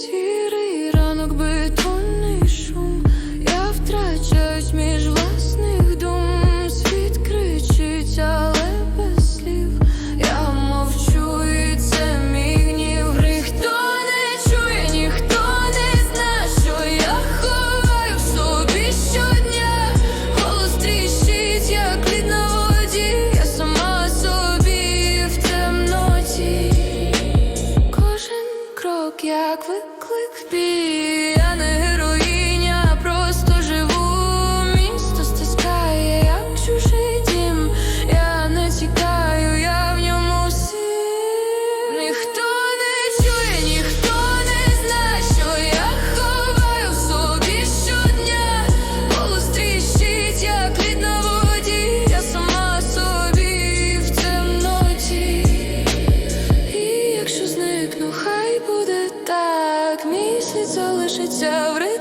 to Як виклик клик, я не героїня, просто живу. Місто стискає, як чужий дім. Я не тікаю, я в ньому сім. Ніхто не чує, ніхто не знає, що я ховаю в собі щодня. Голос тріщить, як лід на воді. Я сама собі в темноті. І якщо зникну, хай буде так, місяць залишиться в ритмі.